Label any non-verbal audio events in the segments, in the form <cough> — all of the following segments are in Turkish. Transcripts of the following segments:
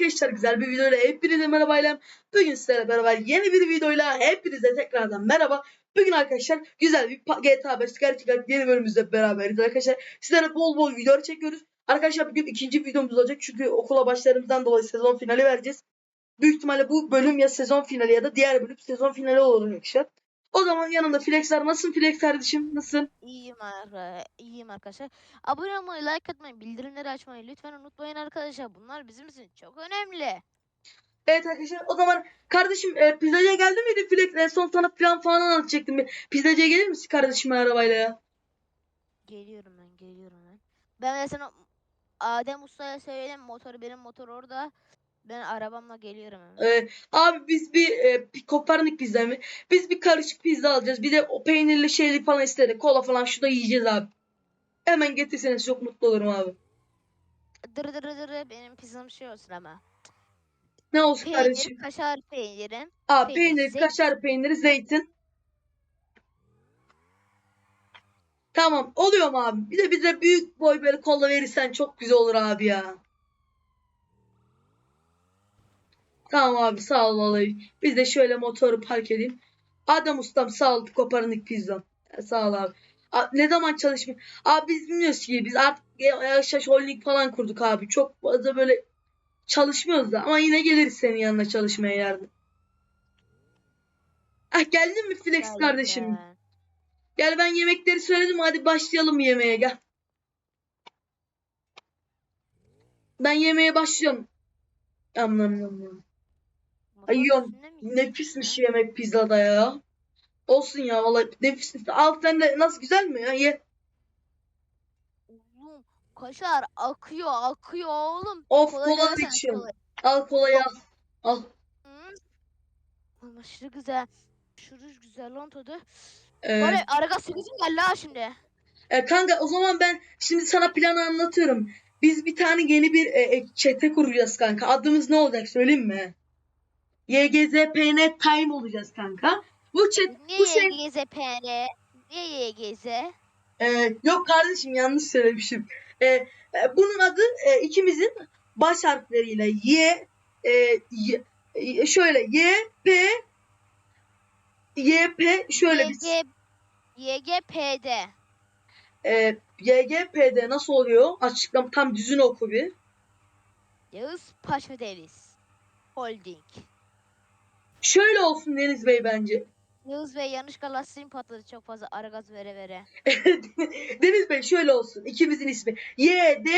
arkadaşlar güzel bir videoyla hepinize merhabayla. Bugün sizlerle beraber yeni bir videoyla hepinize tekrardan merhaba. Bugün arkadaşlar güzel bir GTA 5 gerçek hayat yeni bölümümüzde beraberiz arkadaşlar. Sizlere bol bol video çekiyoruz. Arkadaşlar bugün ikinci videomuz olacak çünkü okula başlarımızdan dolayı sezon finali vereceğiz. Büyük ihtimalle bu bölüm ya sezon finali ya da diğer bölüm sezon finali olur arkadaşlar. O zaman yanımda Flex var. Nasılsın Flex kardeşim? Nasılsın? İyiyim, ar- iyiyim arkadaşlar. Abone olmayı, like atmayı, bildirimleri açmayı lütfen unutmayın arkadaşlar. Bunlar bizim için çok önemli. Evet arkadaşlar o zaman kardeşim e, pizzacıya geldi miydi Flex? En son sana plan falan anlatacaktım. Pizzacıya gelir misin kardeşim arabayla ya? Geliyorum ben, geliyorum ben. Ben de sana Adem Usta'ya söyledim motoru benim motor orada. Ben arabamla geliyorum hemen. E, abi biz bir e, bir Kopernik pizza mı? Biz bir karışık pizza alacağız. Bir de o peynirli şeyli falan istedik. Kola falan şurada yiyeceğiz abi. Hemen getirseniz çok mutlu olurum abi. Dır dır dır benim pizzam şey olsun ama. Ne olsun Peynir, kardeşim? kaşar peynirim. Aa, peynir, peynir, zeytin. kaşar peyniri, zeytin. Tamam oluyor mu abi? Bir de bize büyük boy böyle kola verirsen çok güzel olur abi ya. Tamam abi sağ ol vallahi. Biz de şöyle motoru park edeyim. Adam ustam sağ ol koparınık pizzam. Sağ ol abi. A- ne zaman çalışmıyor? Abi biz bilmiyoruz ki biz artık yavaş yavaş holding falan kurduk abi. Çok fazla böyle çalışmıyoruz da ama yine geliriz senin yanına çalışmaya yardım. Ah geldin mi Flex Geldim kardeşim? Gel ben yemekleri söyledim hadi başlayalım yemeğe gel. Ben yemeğe başlıyorum. Yam miyiz? Nefismiş yemek pizzada ya. Olsun ya vallahi nefis. Al sen de nasıl güzel mi ya ye. Oğlum kaşar akıyor akıyor oğlum. Of Kola kola versene, içiyorum. kola. Al kolayı al. Al. Oğlum aşırı güzel. Aşırı güzel lan tadı. Ee, arada sıkıcım geldi ha şimdi. e, kanka o zaman ben şimdi sana planı anlatıyorum. Biz bir tane yeni bir e, e, çete kuracağız kanka. Adımız ne olacak söyleyeyim mi? YGZPN Time olacağız kanka. Bu chat bu şey Niye YGZPN? Niye YGZ? Ee, yok kardeşim yanlış söylemişim. Ee, e, bunun adı e, ikimizin baş harfleriyle Y, e, y, y- şöyle Y, P, Y, P şöyle bir YG, YGPD. e, YGP'de nasıl oluyor? Açıklam tam düzünü oku bir. Yağız Paşa Deniz. Holding. Şöyle olsun Deniz Bey bence. Yağız ve yanlışlıkla lastiğim patladı çok fazla ara gaz vere vere. <laughs> Deniz Bey şöyle olsun. İkimizin ismi. Y, D,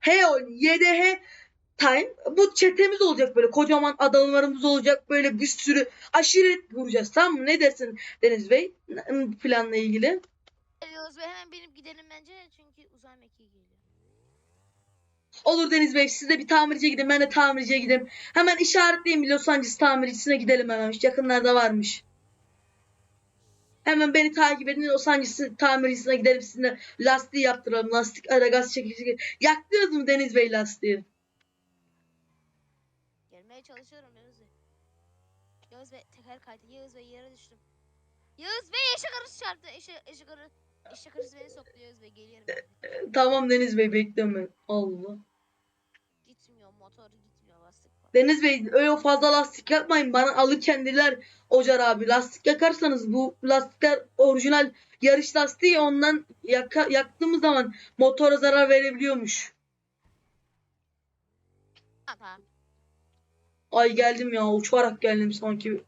H. Y, D, H Time. Bu çetemiz olacak böyle. Kocaman adamlarımız olacak. Böyle bir sürü aşiret kuracağız. Tamam mı? Ne dersin Deniz Bey? Planla ilgili. Yağız ve hemen binip gidelim bence çünkü uzay mekiği. Olur Deniz Bey. Siz de bir tamirciye gidin. Ben de tamirciye gideyim. Hemen işaretleyin bir Los Angeles tamircisine gidelim hemen. Yakınlarda varmış. Hemen beni takip edin. Los Angeles tamircisine gidelim. Sizinle lastiği yaptıralım. Lastik ara gaz çekici. Yaktınız mı Deniz Bey lastiği? Gelmeye çalışıyorum Yağız Bey. Yağız Bey teker kaydı. Yağız Bey yere düştüm. Yağız Bey eşek arısı çarptı. Eşek, eşek arı. Eşek arısı beni soktu Yağız Bey. Geliyorum. Tamam Deniz Bey bekliyorum ben. Allah. Gitmiyor motor gitmiyor lastik var. Deniz Bey öyle fazla lastik yakmayın. Bana alırken dediler Ocar abi lastik yakarsanız bu lastikler orijinal yarış lastiği ondan yaka, yaktığımız zaman motora zarar verebiliyormuş. Tamam. Ay geldim ya uçarak geldim sanki.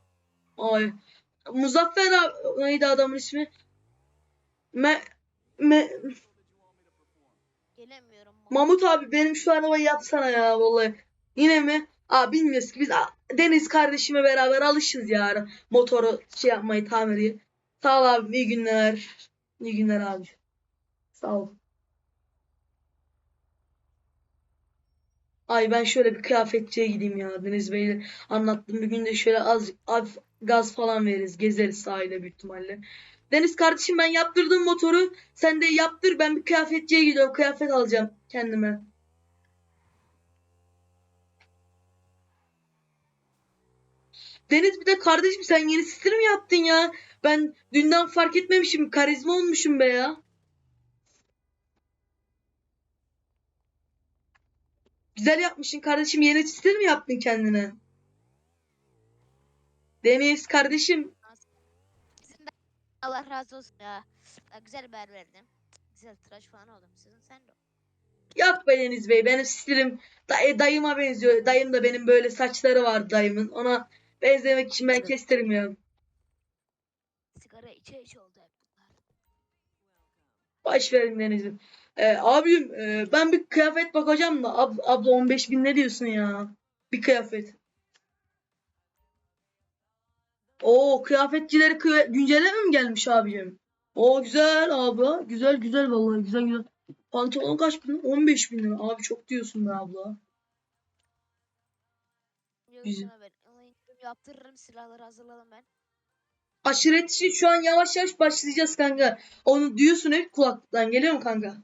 Ay. Muzaffer abi neydi adamın ismi? Me, me, Gelemiyorum. Mahmut abi benim şu arabayı yapsana ya vallahi. Yine mi? Aa bilmiyoruz ki biz Deniz kardeşime beraber alışız ya motoru şey yapmayı tamiri. Sağ ol abi iyi günler. İyi günler abi. Sağ ol. Ay ben şöyle bir kıyafetçiye gideyim ya Deniz Bey'le anlattım. Bir gün de şöyle az, az gaz falan veririz. Gezeriz sahilde büyük ihtimalle. Deniz kardeşim ben yaptırdım motoru. Sen de yaptır ben bir kıyafetçiye gidiyorum. Kıyafet alacağım kendime. Deniz bir de kardeşim sen yeni stil mi yaptın ya? Ben dünden fark etmemişim. Karizma olmuşum be ya. Güzel yapmışsın kardeşim. Yeni stil mi yaptın kendine? Deniz kardeşim. Allah razı olsun ya. Ya Güzel bir haber verdim. Güzel tıraş falan oldum. Sizin sen de. Yok be Deniz Bey. Benim stilim day- dayıma benziyor. Dayım da benim böyle saçları vardı dayımın. Ona benzemek için ben kestirmiyorum. Sigara içe içe oldu hep bunlar. Baş verin Deniz'im. Ee, abim e, ben bir kıyafet bakacağım da ab- abla 15 bin ne diyorsun ya? Bir kıyafet. Oo kıyafetçileri kıya- güncelleme mi gelmiş abicim? Oo güzel abla. Güzel güzel vallahi güzel güzel. Pantolon kaç bin? 15 bin lira. Abi çok diyorsun be abla. İndirim yaptırırım silahları hazırladım ben. Aşiret işi şu an yavaş yavaş başlayacağız kanka. Onu diyorsun hep kulaklıktan geliyor mu kanka?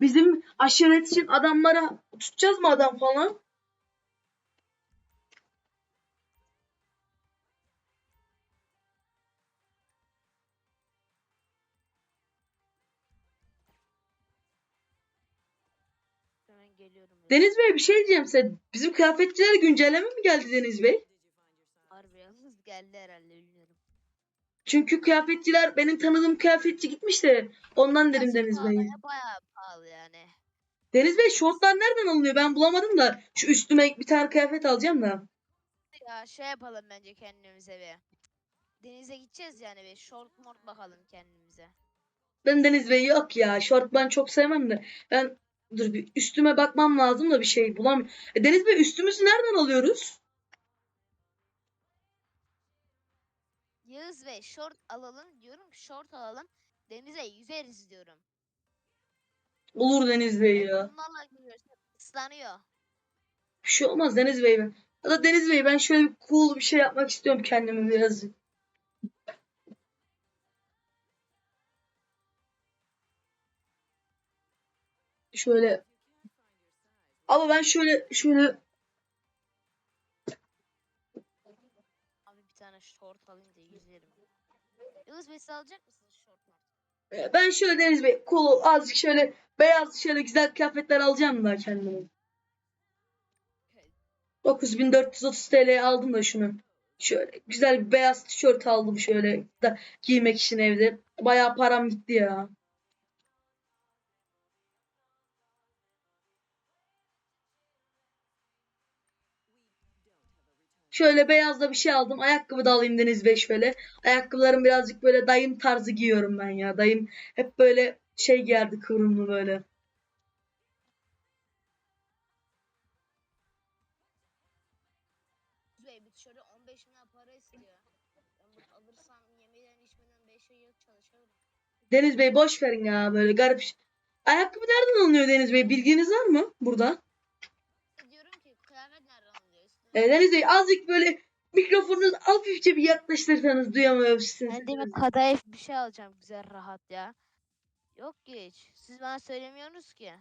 Bizim aşiret için adamlara tutacağız mı adam falan? Ben. Deniz Bey bir şey diyeceğim size. Bizim kıyafetçilere güncelleme mi geldi Deniz Bey? Harbi yalnız geldi herhalde bilmiyorum. Çünkü kıyafetçiler benim tanıdığım kıyafetçi gitmiş de ondan dedim Biraz Deniz Bey. ya, Bayağı pahalı yani. Deniz Bey şortlar nereden alınıyor? Ben bulamadım da şu üstüme bir tane kıyafet alacağım da. Ya şey yapalım bence kendimize bir. Denize gideceğiz yani bir short mort bakalım kendimize. Ben Deniz Bey yok ya. Şort ben çok sevmem de. Ben dur bir üstüme bakmam lazım da bir şey bulamıyorum. E, Deniz Bey üstümüzü nereden alıyoruz? Yağız Bey short alalım diyorum ki short alalım. Denize yüzeriz diyorum. Olur Deniz Bey ya. Bunlarla giriyoruz. ıslanıyor. Bir şey olmaz Deniz Bey ben. Ya da Deniz Bey ben şöyle bir cool bir şey yapmak istiyorum kendime biraz. Şöyle ama ben şöyle şöyle Abi bir tane short alayım da yüzerim. Yağız Bey siz alacak mısınız short mort? e, ben şöyle Deniz Bey cool azıcık şöyle beyaz şöyle güzel kıyafetler alacağım da kendime. 9430 TL aldım da şunu. Şöyle güzel bir beyaz tişört aldım şöyle da giymek için evde. Bayağı param gitti ya. Şöyle beyaz da bir şey aldım. Ayakkabı da alayım Deniz Bey şöyle. Ayakkabılarım birazcık böyle dayım tarzı giyiyorum ben ya. Dayım hep böyle şey giyerdi kıvrımlı böyle. Yağız Bey bir şöyle 15 bin lira para istiyor. Ben bunu alırsam yemeden içmeden 5 ay yok çalışırım. Deniz Bey boş verin ya böyle garip. Ayakkabı nereden alınıyor Deniz Bey? Bilginiz var mı burada? E, Deniz Bey azıcık böyle mikrofonunuzu hafifçe bir yaklaştırsanız duyamıyorsunuz. Ben de bir kadayıf bir şey alacağım güzel rahat ya. Yok ki hiç. Siz bana söylemiyorsunuz ki.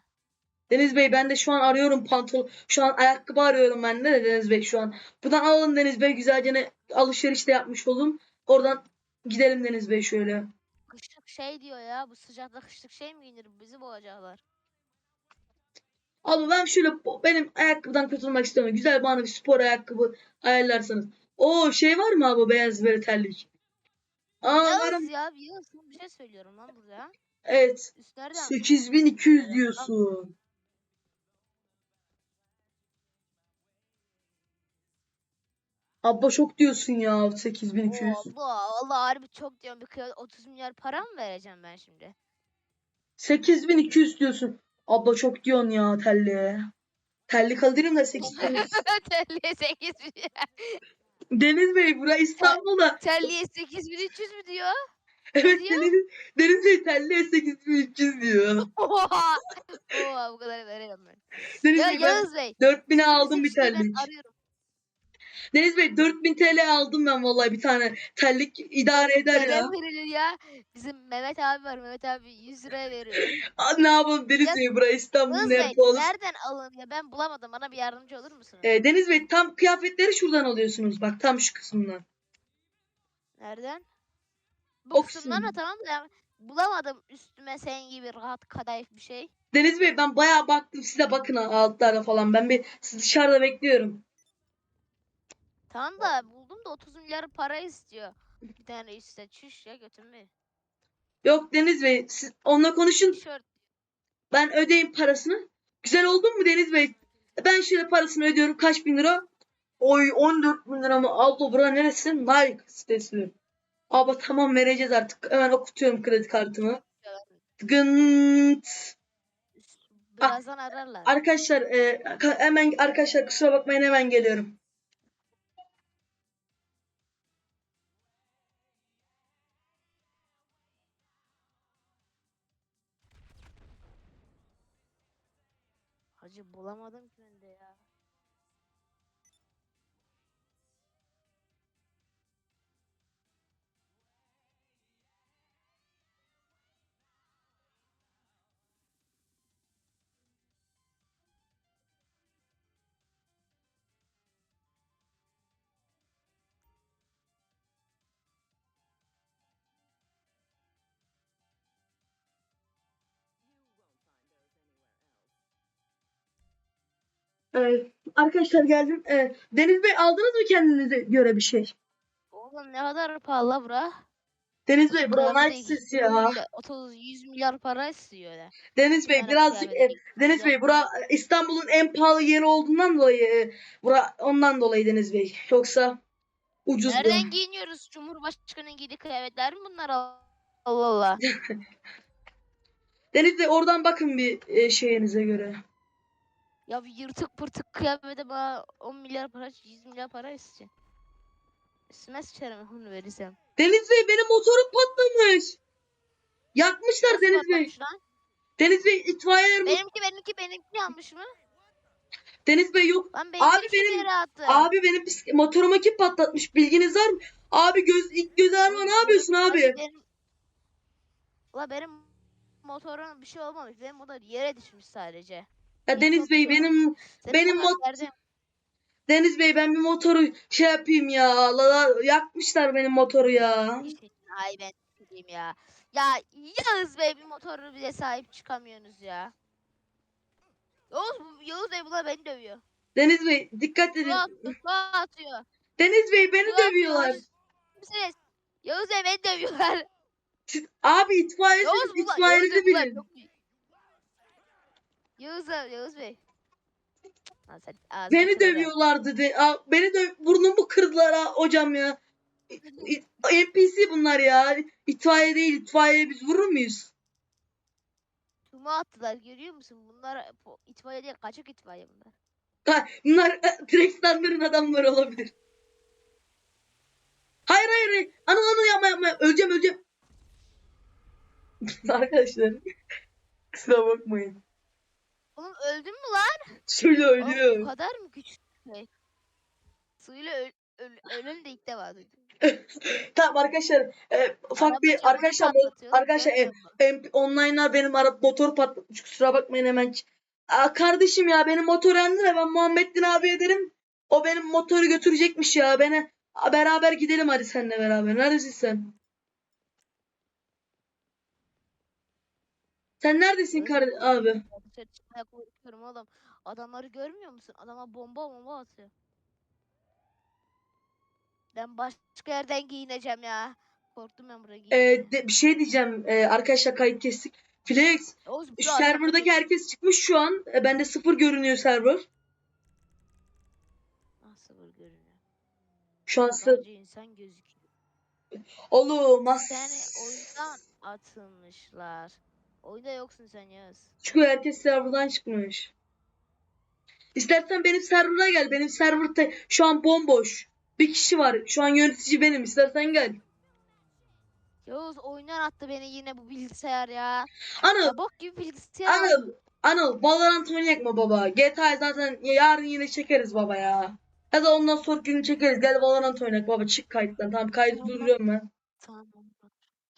Deniz Bey ben de şu an arıyorum pantolon. Şu an ayakkabı arıyorum ben de, de Deniz Bey şu an. Buradan alalım Deniz Bey güzelce ne alışveriş de yapmış oldum. Oradan gidelim Deniz Bey şöyle. Kışlık şey diyor ya bu sıcakta kışlık şey mi giyinir bizi boğacaklar. Abi ben şöyle benim ayakkabıdan kurtulmak istiyorum. Güzel bana bir spor ayakkabı ayarlarsanız. O şey var mı abi beyaz böyle terlik? Aa. Yağız ya Yağız bir şey söylüyorum lan burada. Evet. Üst nereden? 8200 diyorsun. Abba çok diyorsun ya 8200. Allah Allah harbi çok diyorum bir kıyafet 30 milyar para mı vereceğim ben şimdi? 8200 diyorsun. Abla çok diyorsun ya telli. Telli kaldırayım da 8200. Telliye 8 milyar. Deniz Bey bura İstanbul'da. Telliye 8300 mü diyor? Evet diyor? Deniz, Deniz Bey telliye 8300 diyor. Oha. Oha bu kadar veremem ben. Deniz Ya Bey Yağız Bey. 4000'e sizin aldım bir terlik. arıyorum. Deniz Bey 4000 TL aldım ben vallahi bir tane terlik idare eder ya. Neden verilir ya? Bizim Mehmet abi var. Mehmet abi 100 liraya veriyor. <laughs> Aa, ne yapalım Deniz Ya- Bey bura İstanbul Bey nerede olur? nereden alın ya? Ben bulamadım. Bana bir yardımcı olur musunuz? Ee, Deniz Bey tam kıyafetleri şuradan alıyorsunuz bak tam şu kısmından. Nereden? Bu kısımdan kısımdan. da tamam da bulamadım üstüme senin gibi rahat kadayıf bir şey. Deniz Bey ben bayağı baktım size bakın altlara falan. Ben bir sizi dışarıda bekliyorum. Tamam da buldum da 30 milyar para istiyor. Bir tane üstte çüş ya götümü. Yok Deniz Bey siz onunla konuşun. Tişört. Ben ödeyeyim parasını. Güzel oldu mu Deniz Bey? Ben şöyle parasını ödüyorum. Kaç bin lira? Oy 14 bin lira mı? Abla bura neresi? Nike sitesi. Abla tamam vereceğiz artık. Hemen okutuyorum kredi kartımı. Gınt. Birazdan ararlar. Arkadaşlar e, hemen arkadaşlar kusura bakmayın hemen geliyorum. Bulamadım ki de ya. E, arkadaşlar geldim. E, Deniz Bey aldınız mı kendinize göre bir şey? Oğlum ne kadar pahalı bura. Deniz Bey bura 100 ya. milyar- 30 100 milyar para istiyor öyle. Deniz Bey birazcık e, Deniz Bey bura İstanbul'un en pahalı yeri olduğundan dolayı e, bura ondan dolayı Deniz Bey. Yoksa ucuz bu. Nereden giyiniyoruz? Cumhurbaşkanının giydiği kıyafetler mi bunlar? Allah Allah. <laughs> Deniz Bey oradan bakın bir e, şeyinize göre. Ya bir yırtık pırtık kıyafete bana 10 milyar para, 100 milyar para istiyor. Üstüme sıçarım onu verirsem. Deniz Bey benim motorum patlamış. Yakmışlar Nasıl Deniz Bey. lan? Deniz Bey itfaiyeler mi? Benimki benimki benimki yanmış mı? Deniz Bey yok. Lan benimki Abi benim-. Abi benim motorumu kim patlatmış bilginiz var mı? Abi göz ilk göz ağrıma ne yapıyorsun abi? Benim... Ula benim motorun bir şey olmamış. Benim motor yere düşmüş sadece. Ya Deniz Bey benim Senin Benim mot- nerede? Deniz Bey ben bir motoru şey yapayım ya. La, la- yakmışlar benim motoru ya. İşte, ay ben diyeyim ya. Ya Yağız Bey bir motoru bile sahip çıkamıyorsunuz ya. Yağız, bu- Yağız Bey bunlar beni dövüyor. Deniz Bey dikkat edin. Su atıyor, su atıyor. Deniz Bey beni Su dövüyorlar. Misiniz? Yağız Bey beni dövüyorlar. Siz- abi itfaiyesiz Yağız bunlar, Yağız itfaiyenizi Bey bunlar bilin. çok büyük. Yağız, Yağız Bey. Lan sen ağzını Beni kırarım. dövüyorlar dedi. Aa, beni dö burnumu kırdılar ha hocam ya. İ- NPC bunlar ya. İtfaiye değil itfaiye biz vurur muyuz? Tuma attılar görüyor musun? Bunlar po- itfaiye değil kaçak itfaiye bunlar. Ha, bunlar e, adamları olabilir. Hayır hayır hayır. Anıl anıl yapma yapma. Öleceğim öleceğim. <laughs> Arkadaşlar. <laughs> Kusura bakmayın. Oğlum öldün mü lan? Şöyle Oğlum, bu kadar mı küçük şey? Suyla öl, öl, ölen de ilk defa duydum. <laughs> Tamam arkadaşlar. e, ufak Araba bir camını arkadaşlar bu- arkadaşlar e, görmüyor musun? online'lar benim araba motor patlatmış. Kusura bakmayın hemen. Aa, kardeşim ya benim motor yandı da ben Muhammedin abi ederim. O benim motoru götürecekmiş ya. Beni Aa, beraber gidelim hadi seninle beraber. Neredesin sen? Sen neredesin kar abi? Dışarı çıkmaya korkuyorum oğlum. Adamları görmüyor musun? Adama bomba bomba atıyor. Ben başka yerden giyineceğim ya. Korktum ben buraya Ee, giyinmeye. de- bir şey diyeceğim. Ee, arkadaşlar kayıt kestik. Flex, Oğuz, serverdaki herkes çıkmış şu an. E, bende sıfır görünüyor server. Nasıl böyle görünüyor? Şu an sı- Sadece insan gözüküyor. Oğlum as- oyundan atılmışlar. Oyunda yoksun sen Yağız. çıkıyor herkes serverdan çıkmış. İstersen benim server'a gel. Benim server te- şu an bomboş. Bir kişi var. Şu an yönetici benim. İstersen gel. Yağız oyundan attı beni yine bu bilgisayar ya. Anıl, Ya bok gibi bilgisayar. Anıl, Anıl Valorant oynayak mı baba? GTA zaten yarın yine çekeriz baba ya. Ya da ondan sonra gün çekeriz. Gel Valorant oynayak baba. Çık kayıttan. Tamam kaydı Tamam. duruyorum ben. Tamam.